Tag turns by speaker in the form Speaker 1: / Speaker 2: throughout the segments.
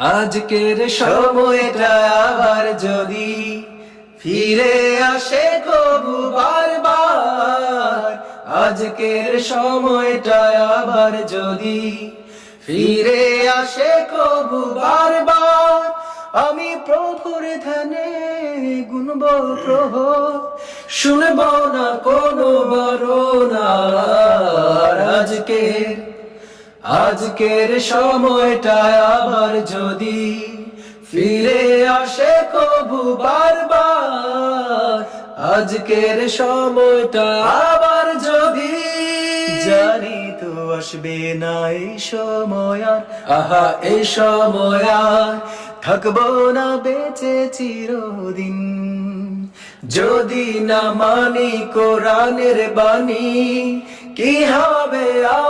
Speaker 1: আজকের সময়টা আবার যদি ফিরে আসে কবু বারবার, আজকের সময়টা আবার যদি ফিরে আসে কবু বারবার, আমি প্রভুর ধ্যানে গুনব প্রহ শুনব না কোনো বরণা আজকের সময়টা আবার যদি ফিরে আসে কবু বারবার, আজকের সময়টা আবার যদি জানি তো আসবে না এই সময় আর, আহা, এই সময় আর থাকব না, বেঁচে চিরদিন। যদি না মানি কোরআনের বাণী, কি হবে দিন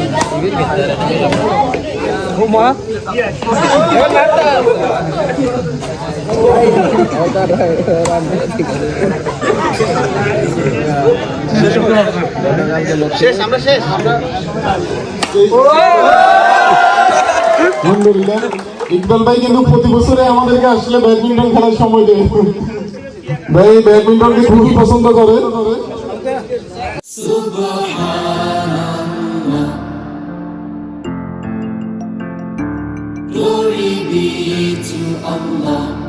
Speaker 2: ইকবাল ভাই কিন্তু প্রতি বছরে আমাদেরকে আসলে ব্যাডমিন্টন খেলার সময় দেয়। ভাই, ব্যাডমিন্টনকে খুবই পছন্দ করে।
Speaker 3: Glory be to Allah.